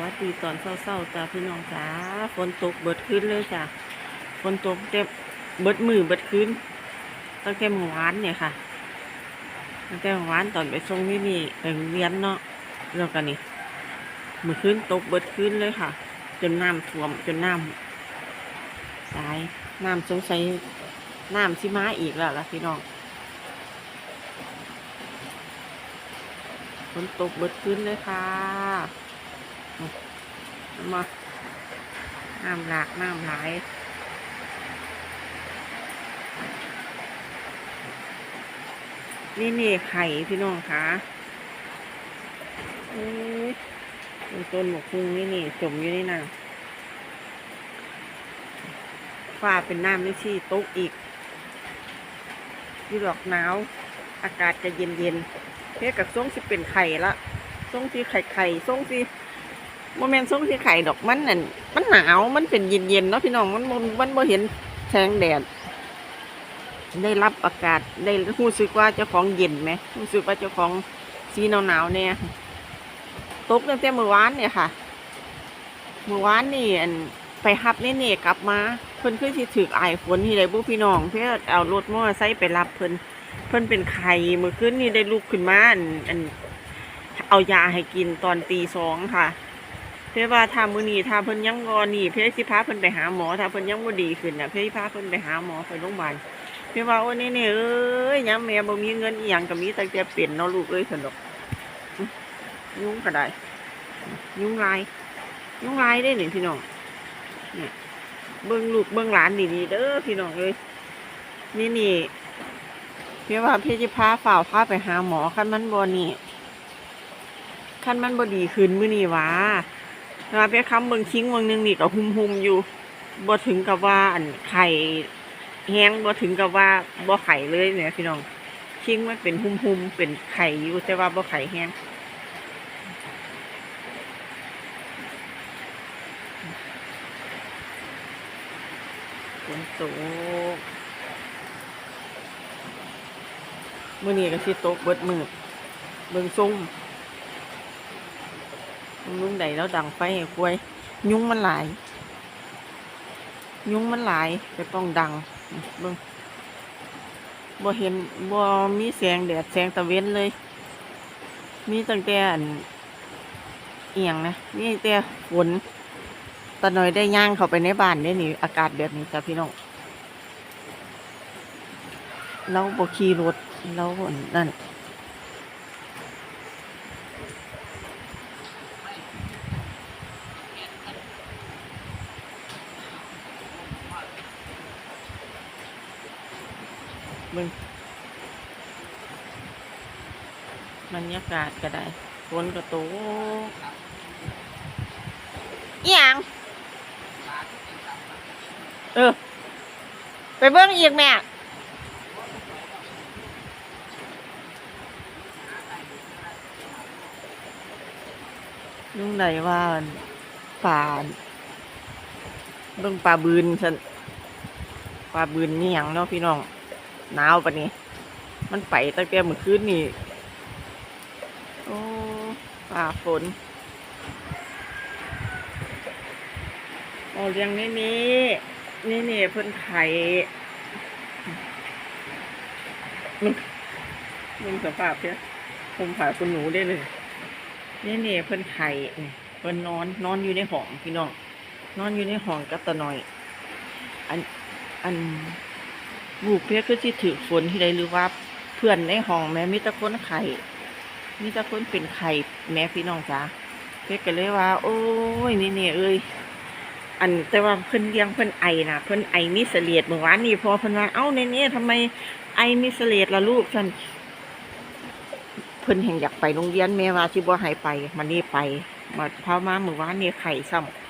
วัสดีตอนเศร้าๆจ้าพี่น้องจ้าฝนตกเบิดขึ้นเลยจ้ะฝนตกเต็มเบิดมือเบิดขึ้นตั้งแต่เมื่อวานเนี่ยค่ะตั้งแต่เมื่อวานตอนไปส่งนี่นี่ไปโรงเรียนเนาะแล้วกันนี่เมื่อคืนตกเบิดขึ้นเลยค่ะ จนน้ำท่วมจนน้ำตายน้ำสงสัยน้ำสิมาอีกแล้วล่ะพี่น้องฝนตกเบิดขึ้นเลยค่ะ มาน้ำหลากน้ำไหลนี่นี่ไข่พี่น้องคะเอ้ยต้นหมกคุงนี่นี่จมอยู่ในน้ำฟ้าเป็นน้ำไม่ชี่ตกอีกที่ดอกหนาว อากาศจะเย็นเย็นเพื่อกับส่งสิเป็นไข่ละส่งสีไข่ไข่ส่งสี โมเมนต์ส่งที่ไข่ดอกมันนั่นมันหนาวมันเป็นเย็นๆเนาะพี่น้องมันมันบ่เห็นแสงแดด ได้รับอากาศได้รู้สึกว่าเจ้าของเย็นไหมรู้สึกว่าเจ้าของสีหนาวๆเนี่ยตกตั้งแต่เมื่อวานเนี่ยค่ะเมื่อวานนี่อันไปฮับนี่นี่กลับมาเพิ่นคือสิถืออายฝนที่ไรบุพี่น้อง เพื่อเอารถมอเตอร์ไซค์ไปรับเพิ่นเพิ่นเป็นไข่เมื่อคืนนี่ได้ลุกขึ้นมาอันอันเอายาให้กินตอนตีสองค่ะ เพื่อว่าถ้ามือนี้ถ้าเพิ่นยังงอนีเพื่อสิพาเพิ่นไปหาหมอถ้าเพิ่นยังบ่ดีขึ้นน่ะเพื่อสิพาเพิ่นไปหาหมอไปโรงพยาบาลเพื่อว่าโอ้นี่เนี่ยเอ้ยยังแม่บ่มีเงินอีหยังก็มีแต่แต่เป็นเนาะลูกเอ้ยสนุกยุ่งก็ได้ ยุ่งลายยุ่งลายได้หนี่พี่น้องเนี่ยเบิ่งลูกเบิ่งหลานดีๆเด้อพี่น้องเอ้ยนี่นี่เพื่อว่าเพื่อสิพาฝ่าวพาไปหาหมอคันมันบ่นี่คันมันบ่ดีขึ้นมื้อนี้ว่า มาไปค้ำเบิงทิ้งเบิงหนึงนี่ก็หุมหุมอยู่บ่ถึงกับว่าอันไข่แห้งบ่ถึงกับว่าบ่ไข่เลยเนี่ยพี่น้องทิ้งมันเป็นหุมหุมเป็นไข่อยู่แต่ว่าบ่ไข่แห้งฝนตกมื้อนี้ก็สิตกเบิดมือเบิงซุ่ม ลุงใดแล้วดังไฟให้กล้วย ยุ้งมันหลาย ยุ้งมันหลายจะต้องดังเบิ่งบ่เห็นบ่มีแสงแดดแสงตะเวนเลย มีตั้งแต่อันเอียงนะมีแต่ฝนตะหน่อยได้ย่างเข้าไปในบ้านได้นี่อากาศแบบนี้จ้ะพี่น้องเราบ่ขี่รถเราอันนั่ นเบิ่งบรรยากาศก็ได้ฝนก็ตกอีหยังเออ ไปเบิ่งอีกแม่ลุงไหนว่าป่าเบิ่งปลาบืนฉันปลาบืนนี่หยังเนาะพี่น้อง หนาวปะนี่มันไปตั้งแต่เมื่อคืนนี่โอ้ฝ่าฝนโอ้เรียงนี่นี่นี่นี่เพิ่นไข่มึงมึงสภาพเพี้ยผมผ่าคุณหนูได้เลยนี่นี่เพิ่นไข่เพิ่นนอน นอนอยู่ในห้องพี่น้อง นอนอยู่ในห้องกับตาหน่อย อัน อัน ลูกเพียคือที่ถือฝนที่ใดหรือว่าเพื่อนในห้องแม่มีแต่คนไข่มีแต่คนเป็นไข่แม่พี่น้องจ้าเพียก็เลยว่า โอ้ยนี่เนี่ยเอ้ยอันแต่ว่าเพิ่นเลี้ยงเพิ่นไอนะเพิ่นไอมีเสลียดเมื่อวานนี่พอเพิ่นว่าเอ้าในนี้ทำไมไอมีเสลียดล่ะลูกฉันเพิ่นแห่งอยากไปโรงเรียนแม่ว่าที่บ่ให้ไปมันนี่ไปมาพามาเมื่อวานนี่ไข่ซ้ำ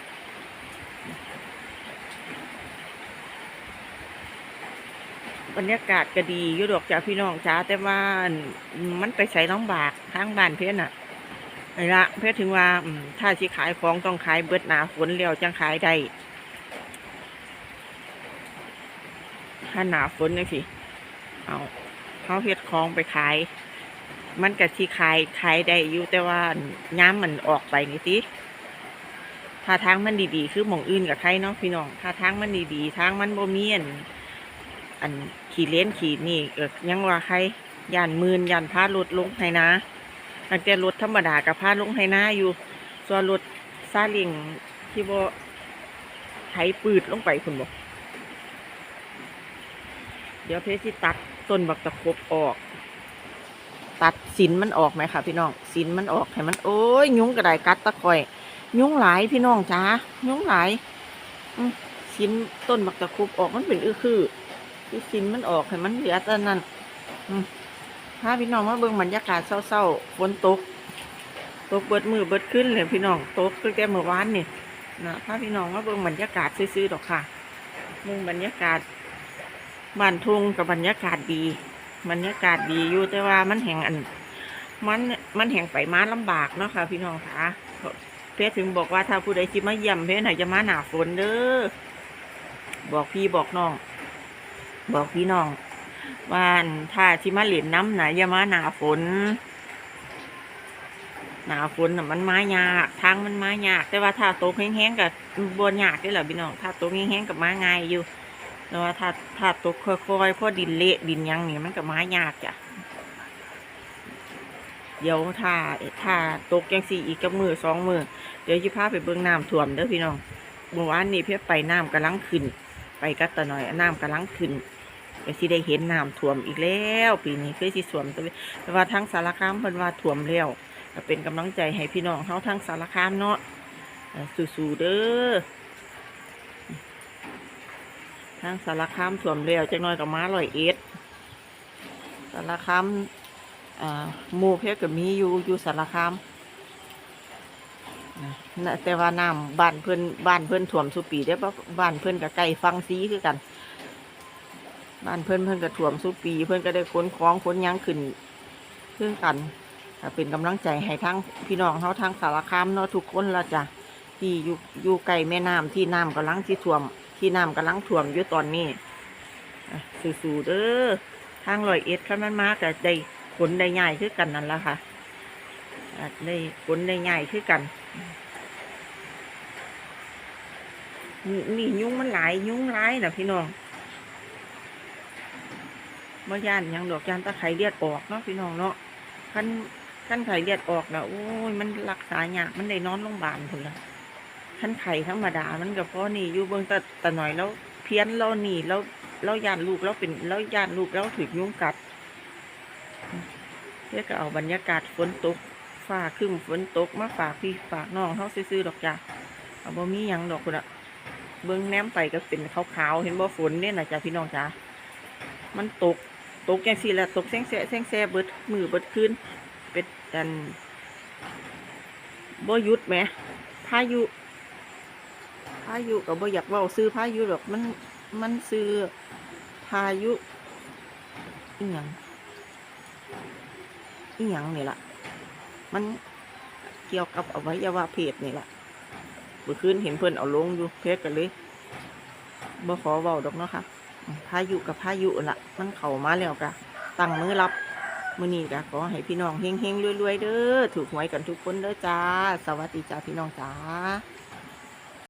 บรรยากาศก็ดีอยู่ดอกจ้าพี่น้องจ้าแต่ว่ามันไปใส่ลำบากทางบ้านเพื่อนน่ะไอ้ละเพื่อถึงว่าถ้าสิขายของต้องขายเบิดหนาฝนแล้วจังขายได้ถ้าหนาฝนนี่สิเอาเขาเฮ็ดของไปขาย มันก็ที่ขายขายได้อยู่แต่ว่าย้ำมันออกไปนี่สิถ้าทางมันดีๆ คือหมองอื่นกับใครเนาะพี่น้องถ้าทางมันดีๆทางมันบ่มีอันอัน ขี่เลนขี่นี่เกิดยังว่าใครย่านมืนย่านพารถลงให้นะตั้งแต่รถธรรมดากับพาลงให้นะอยู่ส่วนรถซาเลิงที่บ่ไถปืดลงไปคุณบอกเดี๋ยวเพชรสิตัดต้นบักตะคบออก ตัดสินมันออกไหมคะพี่น้องสินมันออกให้มัน โอ้ยยุงกระไดกัดตะคอย ยุงหลายพี่น้องจ้ายุงหลายอืสินต้นบักตะคบออกมันเป็นอื้อคือ ที่สินมันออกให้มันเหลือแต่นั้นอืมพาพี่น้องมาเบิ่งบรรยากาศเศร้าๆฝนตก ตกเบิดมือเบิดขึ้นเลยพี่น้องตกตั้งแต่เมื่อวานนี่นะพาพี่น้องมาเบิ่งบรรยากาศซื่อๆดอกค่ะเบิ่งบรรยากาศบ้านทุ่งกับบรรยากาศดี บรรยากาศดีอยู่แต่ว่ามันแห่งอัน มันมันแห่งไปมาลำบากเนาะค่ะ พี่น้องค่ะเพชรถึงบอกว่าถ้าผู้ใดจิมาเยี่ยมเพชรไหนจะมาหนาฝนเด้อบอกพี่บอกน้อง บอกพี่น้องว่าถ้าจิมาเหรียญน้ำไหนะอย่ามาหนาฝน หนาฝนน่ะมันไมายากทางมันไมายาก แต่ว่าถ้าโตกแห้งๆกับบนยากได้แหละพี่น้องถ้าโตกแห้งๆกับไมาง่ายอยู่แต่ว่าถ้าถ้าตกค่อยๆพราะดินเละดินยังนี่มันก็มายากจ้ะเดี๋ยวถ้าถ้าตกยังสี่อีกกับมือสองมือเดี๋ยวจะพาไปเบิ่งน้ำท่วมเด้อพี่น้องเมื่อวานนี้เพื่อไปน้ำกำลังขึ้น ไปกัดตะหน่อยน้ำกำลังขึ้นก็สิได้เห็นน้ำท่วมอีกแล้วปีนี้คือสิสวมตัวแต่ว่าทั้งสารคามเพิ่นว่าท่วมแล้วก็เป็นกำลังใจให้พี่น้องเฮาทั้งสารคามเนาะสู้ๆเด้อทางสารคามถ่วมเร็วจักหน้อยกับม้าลอยเอ็ดสารคามอ่าหมู่เพชรกับมีอยู่อยู่สารคาม นะแต่ว่าน้ำบ้านเพื่อนบ้านเพื่อนถ่วมสุปีได้ปะบ้านเพื่อนกับไก่ฟังซีคือกัน บ้านเพื่อนเพื่อนกับถ่วมสุปี เพื่อนก็ได้ค้นคล้องค้นยั้งขึ้นคือกันเป็นกำลังใจให้ทั้งพี่น้องเขาทั้งสารคามเนาะทุกคนละจ้ะที่อยู่อยู่ไกลแม่น้ำที่น้ำกำลังที่ถ่วม ที่น้ำกำลังท่วมอยู่ตอนนี้สู้ๆเด้อทางลอยเอ็ดขั้นมันมากแต่ได้ขนได้ง่ายคือกันนั่นละค่ะ ได้ขนได้ง่ายคือกันนี่นี่ยุงมันหลายยุงหลายนะพี่น้องบ่ย่านหยังดอกยานตะไคร้เลียดออกเนาะพี่น้องเนาะขั้นขั้นไข่เลียดออกนะโอ้ยมันรักษายากมันได้นอนโรงพยาบาลพุ่นละขั้นไข่ธรรมดามันก็พอนี่อยู่เบิ่งแต่แต่หน่อยแล้ว เพี้ยนเราหนีแล้วเราย่านลูกเราเป็นเราย่านลูกเราถึกยุงกัดเพื่อก็เอาบรรยากาศฝนตก ฟ้าครึ้มฝนตกมาฝากพี่ฝากน้องเขาซื้อๆดอกจ้ะเอาบ่มีหยังดอกคุณอะเบิ่งแนมไปก็เป็นขาวๆเห็นบ่ฝนเนี่ยนะจ้ะพี่น้องจ้ะมันตกตกอย่างสี่แหละตกแซงแซ่แซงแซ่เบิดมือเบิดคืนเป็นกันบ่ยุดแหมพายุพายุก็บ่อยากเว้าซื้อพายุหรอกมันมันซื้อพายุอีหยังอีหยังนี่ล่ะ มันเกี่ยวกับอวัยวะเพศนี่แหละเมื่อคืนเห็นเพื่อนเอาลงอยู่เพศกันเลยบ่ขอเว้าดอกเนาะค่ะพายุกับพายุล่ะมันเข่ามาแล้วกะตั้งมือรับมือนี้กะขอให้พี่น้องเฮงเฮงรวยๆเด้อถูกหวยกันทุกคนเด้อจ้า สวัสดีจ้าพี่น้องจ้า